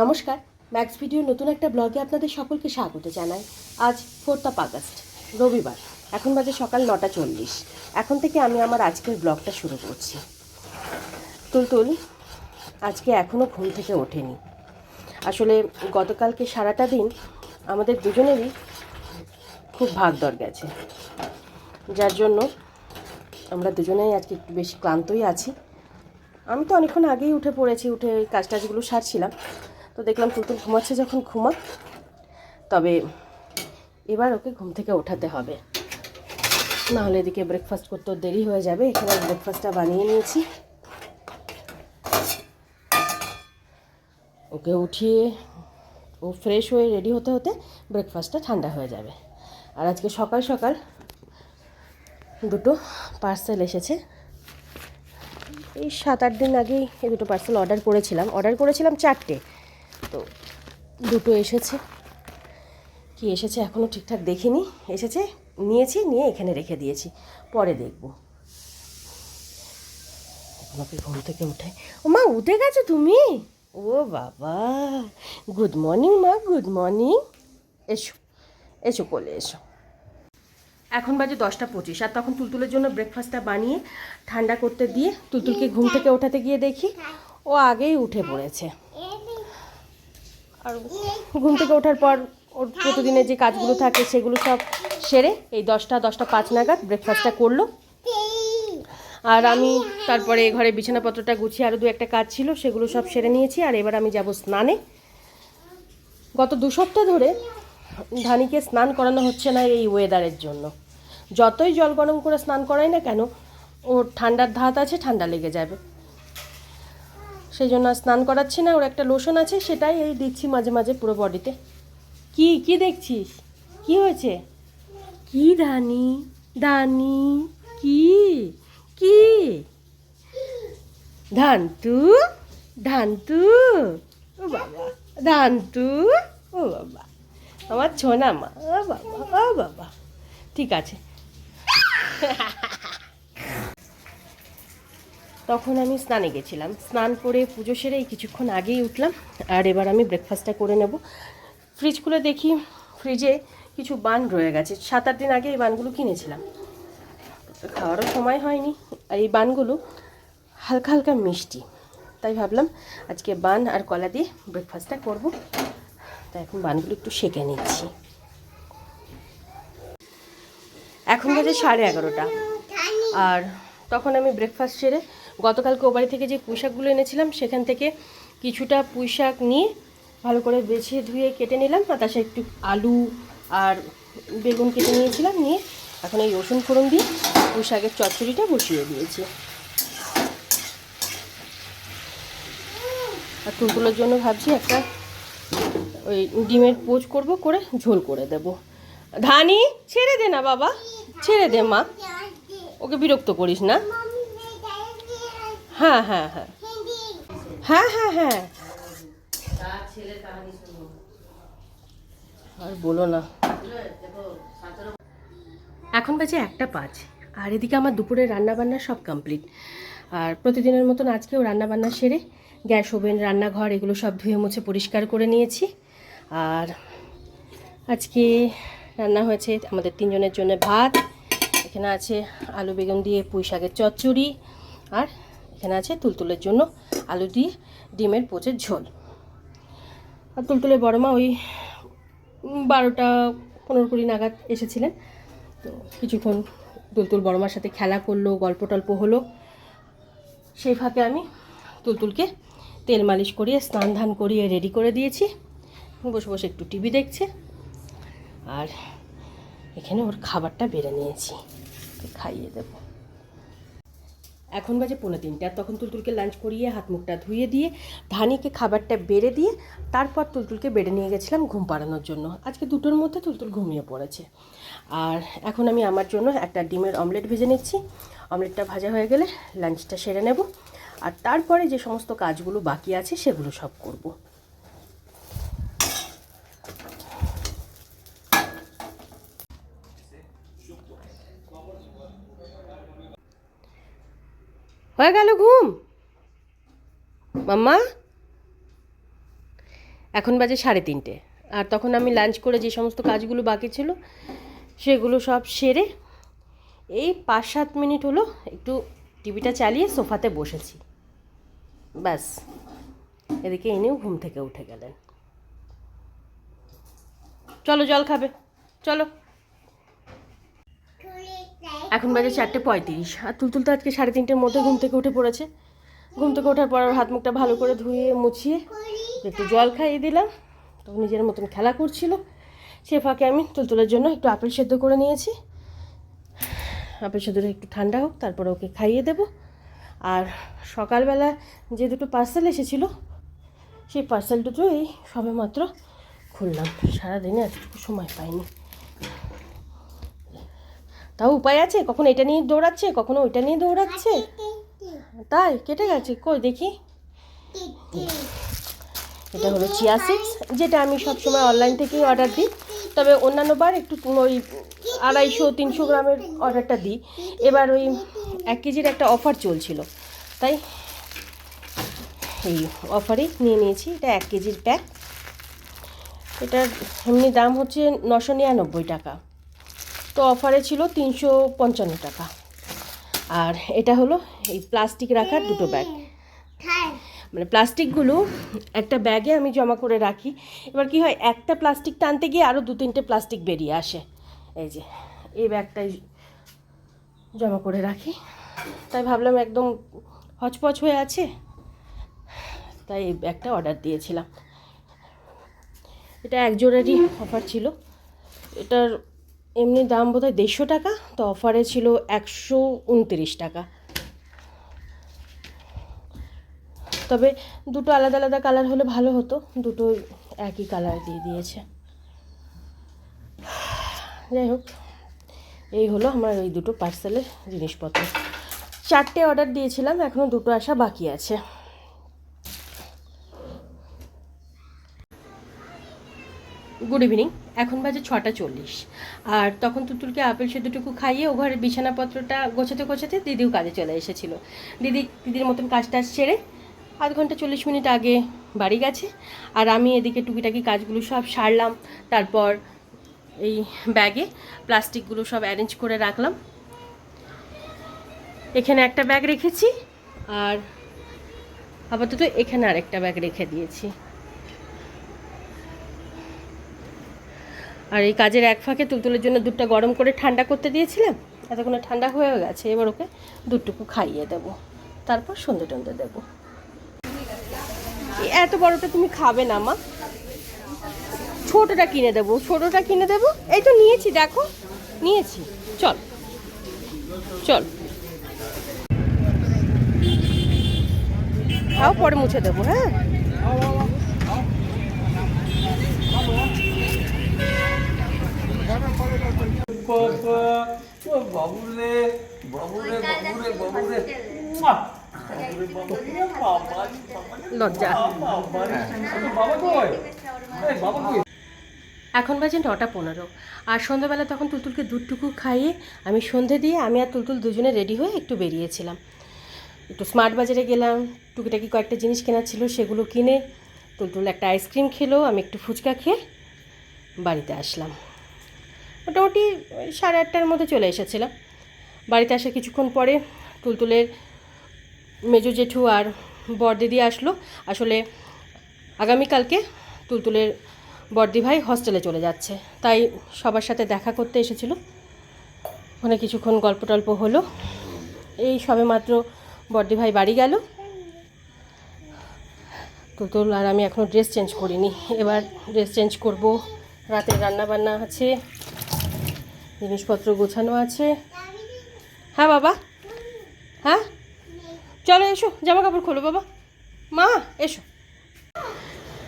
নমস্কার max video নতুন একটা ব্লগে আপনাদের সকলকে স্বাগত জানাই। আজ ফোর্থ অফ আগস্ট রবিবার, এখন বাজে সকাল নটা চল্লিশ। এখন থেকে আমি আমার আজকের ব্লগটা শুরু করছি। তুলতুল, আজকে এখনও ঘুম থেকে ওঠেনি। আসলে গতকালকে সারাটা দিন আমাদের দুজনেরই খুব ভাগদর গেছে। যার জন্য আমরা দুজনেই আজকে একটু বেশি ক্লান্তই আছি। আমি তো অনেকক্ষণ আগেই উঠে পড়েছি, উঠে কাজ টাজগুলো সারছিলাম। তো দেখলাম তুলতুল ঘুমাচ্ছে যখন ঘুমা। তবে এবার ওকে ঘুম থেকে ওঠাতে হবে। নাহলে এদিকে ব্রেকফাস্ট করতে ওর দেরি হয়ে যাবে। এখানে ব্রেকফাস্টটা বানিয়ে নিয়েছি। ওকে উঠিয়ে ও ফ্রেশ হয়ে রেডি হতে হতে ব্রেকফাস্টটা ঠান্ডা হয়ে যাবে। আর আজকে সকাল সকাল দুটো পার্সেল এসেছে। এই সাত আট দিন আগেই এই দুটো পার্সেল অর্ডার করেছিলাম। অর্ডার করেছিলাম চারটে। তো দুটো এসেছে। কি এসেছে এখনও ঠিকঠাক দেখিনি। এসেছে নিয়েছি নিয়ে এখানে রেখে দিয়েছি। পরে দেখব। আমাকে ঘুম থেকে উঠে ও মা উঠে গেছো তুমি? ও বাবা। গুড মর্নিং মা গুড মর্নিং এসো এসো কোলে এসো। এখন বাজে দশটা পঁচিশ। আর তখন তুলতুলের জন্য ব্রেকফাস্টটা বানিয়ে ঠান্ডা করতে দিয়ে তুলতুলকে ঘুম থেকে ওঠাতে গিয়ে দেখি। ও আগেই উঠে পড়েছে। আর ঘুম থেকে ওঠার পর ওর প্রতিদিনের যে কাজগুলো থাকে সেগুলো সব সেরে এই দশটা দশটা পাঁচ নাগাদ ব্রেকফাস্টটা করল। আর আমি তারপরে ঘরে বিছানাপত্রটা গুছিয়ে আরও দু একটা কাজ ছিল, সেগুলো সব সেরে নিয়েছি। আর এবার আমি যাব স্নানে। গত দু সপ্তাহ ধরে ধানিকে স্নান করানো হচ্ছে না এই ওয়েদারের জন্য। যতই জল গরম করে স্নান করাই না কেন, ওর ঠান্ডার ধাত আছে, ঠান্ডা লেগে যাবে। সেই জন্য স্নান করাচ্ছি না, ওর একটা লোশন আছে, সেটাই এই দিচ্ছি মাঝে মাঝে পুরো বডিতে কি কি দেখছিস? কি হয়েছে? কি ধানি? ধানি? কি? কি? ধান্তু? ধান্তু? ও বাবা, ধান্তু? ও বাবা, আমার ছোনা মা ও বাবা ও বাবা। ঠিক আছে। তখন আমি স্নানে গেছিলাম। স্নান করে পুজো সেরে এই কিছুক্ষণ আগেই উঠলাম আর এবার আমি ব্রেকফাস্টটা করে নেব। ফ্রিজ খুলে দেখি ফ্রিজে কিছু বান রয়ে গেছে। সাত আট দিন আগে এই বানগুলো কিনেছিলাম। খাওয়ারও সময় হয়নি। আর এই বানগুলো হালকা হালকা মিষ্টি। তাই ভাবলাম আজকে বান আর কলা দিয়ে ব্রেকফাস্টটা করব। তাই এখন বানগুলো একটু সেঁকে নিচ্ছি। এখন বাজে সাড়ে এগারোটা। আর তখন আমি ব্রেকফাস্ট সেরে গতকালকে ও বাড়ি থেকে যে পুঁইশাকগুলো এনেছিলাম, সেখান থেকে কিছুটা পুঁইশাক নিয়ে ভালো করে বেছে ধুয়ে কেটে নিলাম, আর তার একটু আলু আর বেগুন কেটে নিয়েছিলাম, নিয়ে এখন এই রসুন ফোড়ন দিয়ে পুঁইশাকের চচ্চড়িটা বসিয়ে দিয়েছি। আর টুলগুলোর জন্য ভাবছি একটা ওই ডিমের পোচ করব করে ঝোল করে দেব। ধানি, ছেড়ে দে না বাবা, ছেড়ে দে মা, ওকে বিরক্ত করিস না। হ্যাঁ হ্যাঁ হ্যাঁ। হ্যাঁ হ্যাঁ হ্যাঁ। আর বলো না। এখন বাজে একটা পাঁচ, আর এদিকে আমার দুপুরে রান্নাবান্না সব কমপ্লিট আর প্রতিদিনের মতন আজকেও রান্নাবান্না সেরে গ্যাস ওভেন, রান্নাঘর এগুলো সব ধুয়ে মুছে পরিষ্কার করে নিয়েছি। আর আজকে রান্না হয়েছে আমাদের তিনজনের জন্য ভাত, এখানে আছে আলু বেগুন দিয়ে পুঁই শাকের চচ্চড়ি, আর এখানে আছে তুলতুলের জন্য আলু দিয়ে ডিমের পোচের ঝোল। আর তুলতুলের বড় মা ওই বারোটা পনেরো কুড়ি নাগাদ এসেছিলেন। তো কিছুক্ষণ তুলতুল বড় মার সাথে খেলা করল, গল্প টল্প হলো। সেই ফাঁকে আমি তুলতুলকে তেল মালিশ করিয়ে, স্নান ধান করিয়ে রেডি করে দিয়েছি। বসে বসে একটু টিভি দেখছে। আর এখানে ওর খাবারটা বেড়ে নিয়েছি। খাইয়ে দেবো। এখন বাজে পৌনে তিনটে তখন তুলতুলকে লাঞ্চ করিয়ে হাত মুখটা ধুয়ে দিয়ে ধানিকে খাবারটা বেড়ে দিয়ে তারপর তুলতুলকে বেড়ে নিয়ে গেছিলাম ঘুম পাড়ানোর জন্য। আজকে দুটোর মধ্যে তুলতুল ঘুমিয়ে পড়েছে। আর এখন আমি আমার জন্য একটা ডিমের অমলেট ভেজে নিচ্ছি। অমলেটটা ভাজা হয়ে গেলে লাঞ্চটা সেরে নেব। আর তারপরে যে সমস্ত কাজগুলো বাকি আছে সেগুলো সব করব। হয়ে গেল ঘুম? মাম্মা? এখন বাজে সাড়ে তিনটে। আর তখন আমি লাঞ্চ করে যে সমস্ত কাজগুলো বাকি ছিল, সেগুলো সব সেরে এই পাঁচ সাত মিনিট হলো একটু টিভিটা চালিয়ে সোফাতে বসেছি। ব্যাস, এদিকে এনেও ঘুম থেকে উঠে গেলেন। চলো, জল খাবে। চলো। এখন বাজে চারটে পঁয়ত্রিশ। আর তুলতুল তো আজকে সাড়ে তিনটের মধ্যে ঘুম থেকে উঠে পড়েছে। ঘুম থেকে ওঠার পর হাত মুখটা ভালো করে ধুয়ে, মুছিয়ে একটু জল খাইয়ে দিলাম। তো নিজের মতন খেলা করছিল। সে ফাঁকে আমি তুলতুলের জন্য একটু আপেল সেদ্ধ করে নিয়েছি। আপেল সেদ্ধটা একটু ঠান্ডা হোক, তারপরে ওকে খাইয়ে দেব। আর সকালবেলা যে দুটো পার্সেল এসেছিল, সেই পার্সেল দুটো এই সবে মাত্র খুললাম। সারাদিনে এতটুকু সময় পাইনি। তাও উপায় আছে? কখনো এটা নিয়ে দৌড়াচ্ছে কখনো ওইটা নিয়ে দৌড়াচ্ছে? তাই? কেটে গেছে? কই দেখি। এটা হলো চিয়া সিডস যেটা আমি সবসময় অনলাইন থেকেই অর্ডার দিই। তবে অন্যান্য বার একটু ওই আড়াইশো তিনশো গ্রামের অর্ডারটা দিই। এবার ওই এক কেজির একটা অফার চলছিল। তাই এই অফারেই নিয়ে নিয়েছি। এটা এক কেজির প্যাক এটার এমনি দাম হচ্ছে নশো নিরানব্বই টাকা। তো অফারে ছিল তিনশো পঞ্চান্ন টাকা। আর এটা হলো এই প্লাস্টিক রাখার দুটো ব্যাগ মানে প্লাস্টিকগুলো একটা ব্যাগে আমি জমা করে রাখি। এবার কি হয়, একটা প্লাস্টিক টানতে গিয়ে আরও দু তিনটে প্লাস্টিক বেরিয়ে আসে। এই যে, এই ব্যাগটাই জমা করে রাখি। তাই ভাবলাম একদম হচপচ হয়ে আছে। তাই এই ব্যাগটা অর্ডার দিয়েছিলাম। এটা এক জোড়ারই অফার ছিল। এটার এমনি দাম বোধ হয় দেড়শো টাকা, তো অফারে ছিল একশো উনত্রিশ টাকা। তবে দুটো আলাদা আলাদা কালার হলে ভালো হতো, দুটো একই কালার দিয়ে দিয়েছে। যাই হোক, এই হলো আমার ওই দুটো পার্সেলের জিনিসপত্র। চারটে অর্ডার দিয়েছিলাম এখনও দুটো আসা বাকি আছে। গুড ইভিনিং এখন বাজে ছটা চল্লিশ। আর তখন তুতুলকে আপেল সেদ্ধটুকু খাইয়ে ও ঘরের বিছানাপত্রটা গোছাতে গোছাতে দিদিও কাজে চলে এসেছিল। দিদি, দিদির মতন কাজ টাজ সেরে আধ ঘণ্টা চল্লিশ মিনিট আগে বাড়ি গেছে। আর আমি এদিকে টুকিটাকি কাজগুলো সব সারলাম। তারপর এই ব্যাগে প্লাস্টিকগুলো সব অ্যারেঞ্জ করে রাখলাম। এখানে একটা ব্যাগ রেখেছি। আর আপাতত এখানে আরেকটা ব্যাগ রেখে দিয়েছি। আর এই কাজের এক ফাঁকে তুলতুলের জন্য দুধটা গরম করে ঠান্ডা করতে দিয়েছিলাম। এতক্ষণে ঠান্ডা হয়ে গেছে, এবার ওকে দুধটুকু খাইয়ে দেবো। তারপর সন্ধে টন্ধে দেবো। এত বড়টা তুমি খাবে না, মা। ছোটটা কিনে দেবো, ছোটটা কিনে দেবো। এই তো নিয়েছি, দেখো। নিয়েছি। চল। চল। খাও, পরে মুছে দেবো হ্যাঁ? লজ্জা এখন বাজে নটা পনেরো। আর সন্ধ্যাবেলা তখন তুলতুলকে দুধটুকু খাইয়ে আমি সন্ধে দিয়ে আমি আর তুলতুল দুজনে রেডি হয়ে একটু বেরিয়েছিলাম। একটু স্মার্ট বাজারে গেলাম, টুকিটাকি কয়েকটা জিনিস কেনার ছিল সেগুলো কিনে তুলতুল একটা আইসক্রিম খেলো, আমি একটু ফুচকা খেয়ে বাড়িতে আসলাম। মোটামুটি সাড়ে আটটার মধ্যে চলে এসেছিলাম। বাড়িতে আসার কিছুক্ষণ পরে তুলতুলের মেজো জেঠু আর বরদিদি আসলো। আসলে আগামীকালকে তুলতুলের বর্দি ভাই হস্টেলে চলে যাচ্ছে। তাই সবার সাথে দেখা করতে এসেছিল। ওখানে কিছুক্ষণ গল্প টল্প হলো। এই সবে মাত্র বর্দি ভাই বাড়ি গেল। তুলতুল আর আমি এখনও ড্রেস চেঞ্জ করিনি। এবার ড্রেস চেঞ্জ করব। রাতের রান্না বান্না আছে। জিনিসপত্র গোছানো আছে। হ্যাঁ বাবা। হ্যাঁ? চলো এসো জামা কাপড় খোলো, বাবা। মা, এসো।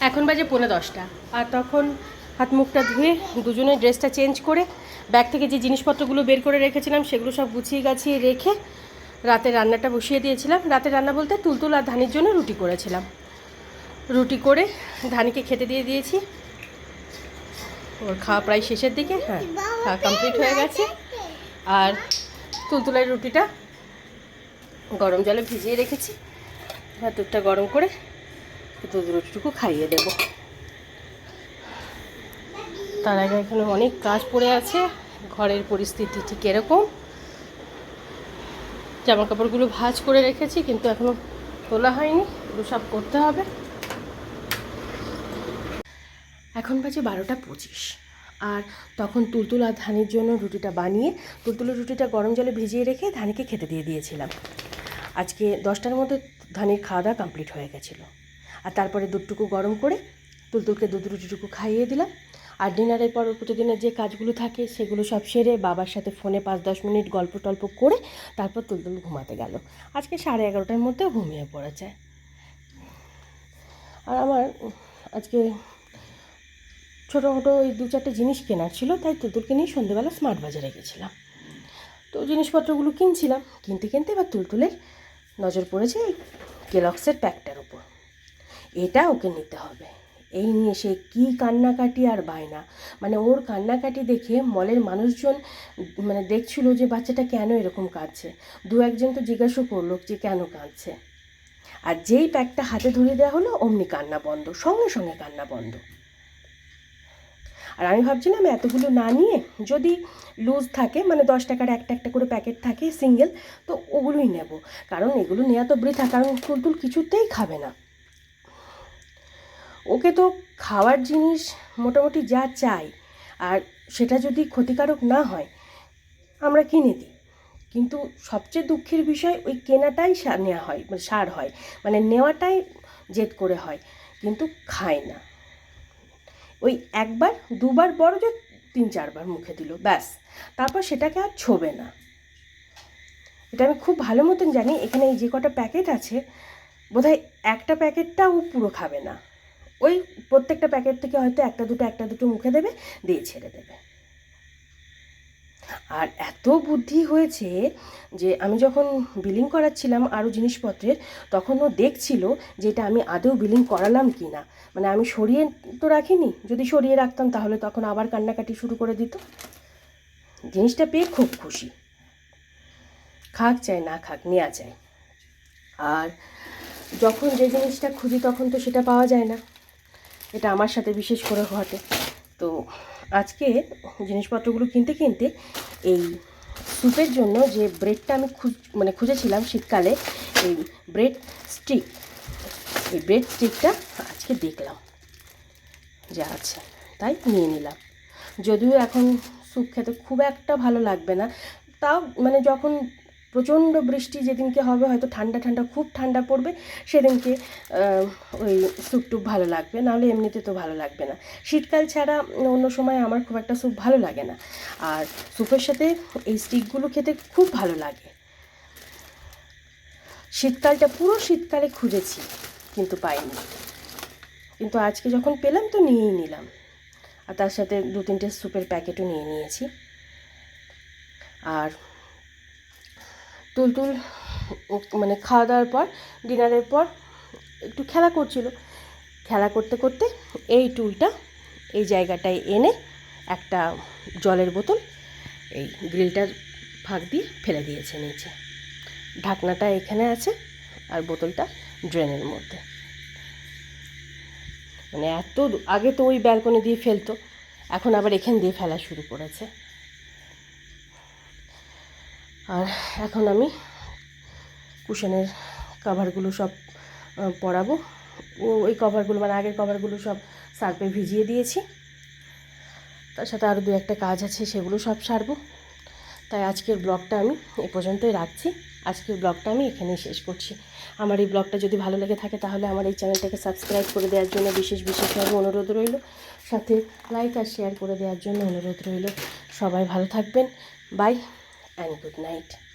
এখন বাজে পৌনে দশটা। আর তখন হাত মুখটা ধুয়ে দুজনে ড্রেসটা চেঞ্জ করে ব্যাগ থেকে যে জিনিসপত্রগুলো বের করে রেখেছিলাম, সেগুলো সব গুছিয়ে গাছিয়ে রেখে রাতে রান্নাটা বসিয়ে দিয়েছিলাম। রাতে রান্না বলতে তুলতুল আর ধানির জন্য রুটি করেছিলাম। রুটি করে ধানিকে খেতে দিয়ে দিয়েছি। ওর খাওয়া প্রায় শেষের দিকে হ্যাঁ খাওয়া কমপ্লিট হয়ে গেছে। আর তুলতুলের রুটিটা গরম জলে ভিজিয়ে রেখেছি। এবার দুধটা গরম করে দুধ রুটিটুকু খাইয়ে দেবো। তার আগে এখানে অনেক কাজ পড়ে আছে। ঘরের পরিস্থিতি ঠিক এরকম। জামা কাপড়গুলো ভাঁজ করে রেখেছি, কিন্তু এখনও তোলা হয়নি। এগুলো সব করতে হবে। এখন বাজে বারোটা পঁচিশ। আর তখন তুলতুল আর ধানের জন্য রুটিটা বানিয়ে তুলতুলের রুটিটা গরম জলে ভিজিয়ে রেখে ধানিকে খেতে দিয়ে দিয়েছিলাম। আজকে দশটার মধ্যে ধানের খাওয়া দাওয়া কমপ্লিট হয়ে গেছিল। আর তারপরে দুধটুকু গরম করে তুলতুলকে দুধ রুটিটুকু খাইয়ে দিলাম। আর ডিনারের পর প্রতিদিনের যে কাজগুলো থাকে সেগুলো সব সেরে বাবার সাথে ফোনে পাঁচ দশ মিনিট গল্প টল্প করে তারপর তুলতুল ঘুমাতে গেল। আজকে সাড়ে এগারোটার মধ্যে ঘুমিয়ে পড়েছে। আর আমার আজকে ছোটো মোটো ওই দু চারটে জিনিস কেনার ছিল, তাই তুলতুলকে নিয়ে সন্ধেবেলা স্মার্ট বাজারে গেছিলাম। তো জিনিসপত্রগুলো কিনছিলাম। কিনতে কিনতে এবার তুলতুলের নজর পড়েছে এই কেলক্সের প্যাকটার উপর। এটা ওকে নিতে হবে। এই নিয়ে সে কী কান্নাকাটি আর বায়না। মানে ওর কান্নাকাটি দেখে মলের মানুষজন মানে দেখছিল যে বাচ্চাটা কেন এরকম কাঁদছে। দু একজন তো জিজ্ঞাসা করল যে কেন কাঁদছে। আর যেই প্যাকটা হাতে ধরিয়ে দেওয়া হলো, অমনি কান্না বন্ধ, সঙ্গে সঙ্গে কান্না বন্ধ। আর আমি ভাবছিলাম এতগুলো না নিয়ে যদি লুজ থাকে মানে দশ টাকার একটা একটা করে প্যাকেট থাকে সিঙ্গেল তো ওগুলোই নেব। কারণ এগুলো নেওয়া তো বৃথা, কারণ তুলতুল কিছুতেই খাবে না। ওকে তো খাওয়ার জিনিস মোটামুটি যা চাই, আর সেটা যদি ক্ষতিকারক না হয়, আমরা কিনে দিই। কিন্তু সবচেয়ে দুঃখের বিষয়, ওই কেনাটাই নেওয়া হয় মানে সার হয়। মানে নেওয়াটাই জেদ করে হয়, কিন্তু খায় না। ওই একবার, দুবার বড় যে তিন চারবার মুখে দিল, ব্যাস। তারপর সেটাকে আর ছোবে না। এটা আমি খুব ভালো মতন জানি, এখানে এই যে কটা প্যাকেট আছে, বোধহয় একটা প্যাকেটটা ও পুরো খাবে না। ওই প্রত্যেকটা প্যাকেট থেকে হয়তো একটা দুটো একটা দুটো মুখে দেবে, দিয়ে ছেড়ে দেবে। আর এত বুদ্ধি হয়েছে যে আমি যখন বিলিং করাচ্ছিলাম আরও জিনিসপত্রের তখন ও দেখছিল যে এটা আমি আদৌ বিলিং করালাম কি না মানে আমি সরিয়ে তো রাখিনি, যদি সরিয়ে রাখতাম তাহলে তখন আবার কান্নাকাটি শুরু করে দিত। জিনিসটা পেয়ে খুব খুশি। খাক চাই, না খাক নেওয়া যায়। আর যখন যে জিনিসটা খুঁজি তখন তো সেটা পাওয়া যায় না। এটা আমার সাথে বিশেষ করে ঘটে। তো আজকে জিনিসপত্রগুলো কিনতে কিনতে এই স্যুপের জন্য যে ব্রেডটা আমি খুঁজ মানে খুঁজেছিলাম শীতকালে, এই ব্রেড স্টিক, এই ব্রেড স্টিকটা আজকে দেখলাম, যে আছে, তাই নিয়ে নিলাম। যদিও এখন স্যুপ খেতে খুব একটা ভালো লাগবে না, তাও মানে যখন প্রচণ্ড বৃষ্টি যেদিনকে হবে, হয়তো ঠান্ডা ঠান্ডা, খুব ঠান্ডা পড়বে, সেদিনকে ওই স্যুপ টুপ ভালো লাগবে, নাহলে এমনিতে তো ভালো লাগবে না। শীতকাল ছাড়া অন্য সময় আমার খুব একটা স্যুপ ভালো লাগে না। আর স্যুপের সাথে এই স্টিকগুলো খেতে খুব ভালো লাগে। শীতকালটা, পুরো শীতকালে খুঁজেছি, কিন্তু পাইনি। কিন্তু আজকে যখন পেলাম তো নিয়েই নিলাম। আর তার সাথে দু তিনটে স্যুপের প্যাকেটও নিয়ে নিয়েছি। আর তুলতুল মানে খাওয়া দাওয়ার পর, ডিনারের পর একটু খেলা করছিল। খেলা করতে করতে এই টুলটা, এই জায়গাটায় এনে একটা জলের বোতল, এই গ্রিলটার ফাঁক দিয়ে ফেলে দিয়েছে নিচে। ঢাকনাটা এখানে আছে আর বোতলটা ড্রেনের মধ্যে। মানে এত আগে তো ওই ব্যালকনি দিয়ে ফেলতো, এখন আবার এখান দিয়ে ফেলা শুরু করেছে। আর এখন আমি কুশনের কভারগুলো সব পরাবো। ও, ওই কভারগুলো মানে আগের কভারগুলো সব সার্ফে ভিজিয়ে দিয়েছি। তার সাথে আরও দু একটা কাজ আছে, সেগুলো সব সারবো। তাই আজকের ব্লগটা আমি এ পর্যন্তই রাখছি। আজকের ব্লগটা আমি এখানেই শেষ করছি। আমার এই ব্লগটা যদি ভালো লেগে থাকে তাহলে আমার এই চ্যানেলটাকে সাবস্ক্রাইব করে দেওয়ার জন্য বিশেষ বিশেষভাবে অনুরোধ রইল। সাথে লাইক আর শেয়ার করে দেওয়ার জন্য অনুরোধ রইল। সবাই ভালো থাকবেন। Bye and good night.